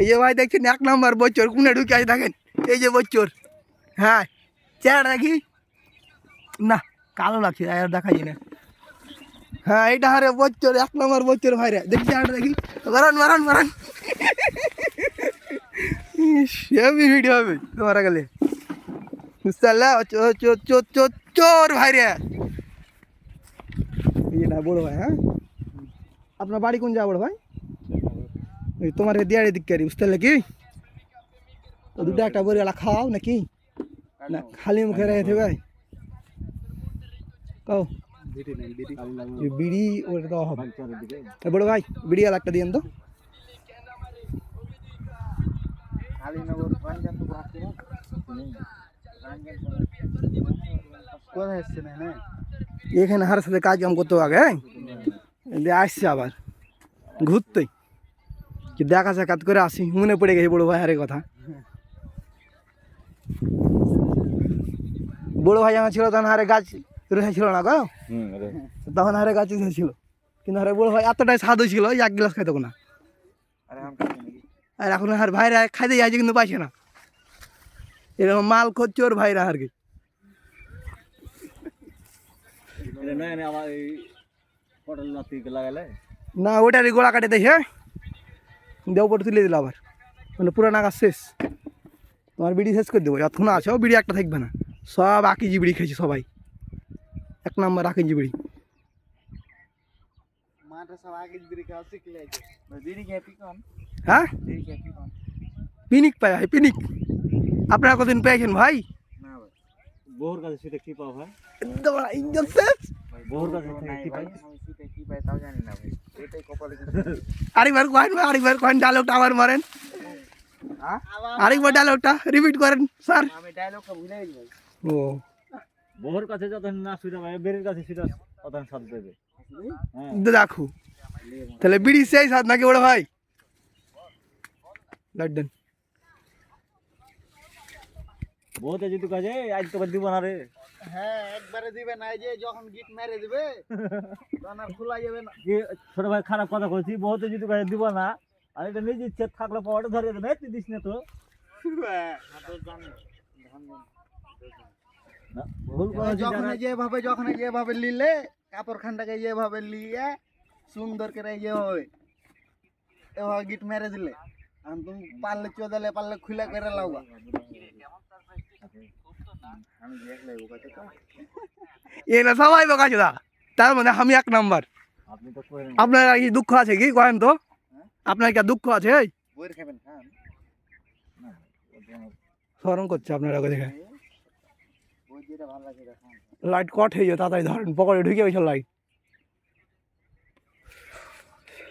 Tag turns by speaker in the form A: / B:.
A: এই যে ভাই দেখছেন এক নাম্বার বছর কোনে ঢুকে আছে দেখেন এই যে বছর হ্যাঁ চেহারা দেখি না কালো লাগছে আর দেখা যায় না হ্যাঁ এইটা হারে বছর এক নম্বর বছর ভাই রে দেখি চেহারা দেখি মারান মারান মারান সেবি ভিডিও হবে তোমার গেলে বুঝতে পারলে চোর চোর চোর চোর চোর ভাই রে এই যে না বড় ভাই হ্যাঁ আপনার বাড়ি কোন যা বড় ভাই ওই তোমার দিয়ারে দিক কারি বুঝতে পারলে কি তো দুটো একটা বড়িওয়ালা খাওয়াও নাকি না খালি মুখে রেখে ভাই কও এই বিড়ি ওটা দেওয়া হবে এ বড় ভাই বিড়ি আর একটা দিয়েন তো
B: কোথায় এসছে না না
A: এখানে হার সাথে কাজ কাম করতে হবে আগে হ্যাঁ? দিয়ে আসছে আবার ঘুরতে কি দেখা সাক্ষাৎ করে আসি মনে পড়ে গেছে বড় ভাই হারের কথা। বড় ভাই আমার ছিল তখন হারে গাছ ছিল না গো? তখন হারে গাছ ছিল কিন্তু হারে বড় ভাই এতটাই সাধু ছিল এক গ্লাস খাইতো না।
B: আরে
A: এখন আর ভাইরা খাইতে যাচ্ছে কিন্তু পাইছে না। এরকম মাল করছে ওর ভাইরা আর কি। না ওটারই গোড়া কাটে দেখে দেওপর তুলে দিল আবার। মানে পুরো নাগাদ শেষ। তোমার বিড়ি শেষ করে দেবো। যতক্ষণ আছে বিড়ি একটা থাকবে না। সব আকিজি বিড়ি খেয়েছে সবাই। এক নম্বর আকিজি বিড়ি।
B: পিকন
A: হ্যাঁ? পিনিক পায় পিনিক। আপনারা কদিন পেয়েছেন ভাই?
B: না ভাই। বহুর কাছে সেটা কি পাও ভাই? বহুর কাছে কি পাই তাও জানি না ভাই। এটাই কপালে
A: আরেকবার কয়েন ভাই আরেকবার কয়েন ডায়লগটা আবার মারেন আরেকবার ডায়লগটা রিপিট করেন স্যার
B: আমি ডায়লগটা ভুলে গেছি ভাই
A: ও
C: বহুর কাছে যত না সুবিধা পাবে বেরির কাছে সেটা তত সাথ দেবে হ্যাঁ
A: দেখো তাহলে বিড়ি সেই সাথ নাকি বড় ভাই লন্ডন
C: বহুতে যদি কাজে আজ তোকে দিব না রে
B: হ্যাঁ একবারে দিবে না যে যখন গিট মেরে দিবে তখন আর খোলা যাবে না।
C: ছোট ভাই খারাপ কথা কইছি বহুতে যদি দিব না আর এটা নিজে ইচ্ছে থাকলে পাওয়াটা ধরে দেবে তুই দিস না তো।
B: যখন যেভাবে যখন যেভাবে নিলে কাপড় খানটাকে যেভাবে নিয়ে সুন্দর করে ইয়ে হয় এভাবে গিট মেরে দিলে আর তুমি পারলে চোদালে পারলে খুলে করে লাউবা আমি দেখলে ওকে তো
A: এ না সবাই বোকা চোদা তার মানে আমি এক নাম্বার। আপনার কি দুঃখ আছে কি? করেন তো। আপনার কি আর দুঃখ আছে? এই। স্মরণ করছে আপনারা দেখে। লাইট কট হয়ে যায় তাড়াতাড়ি ধরেন। পকেটে ঢুকে গেছে লাইট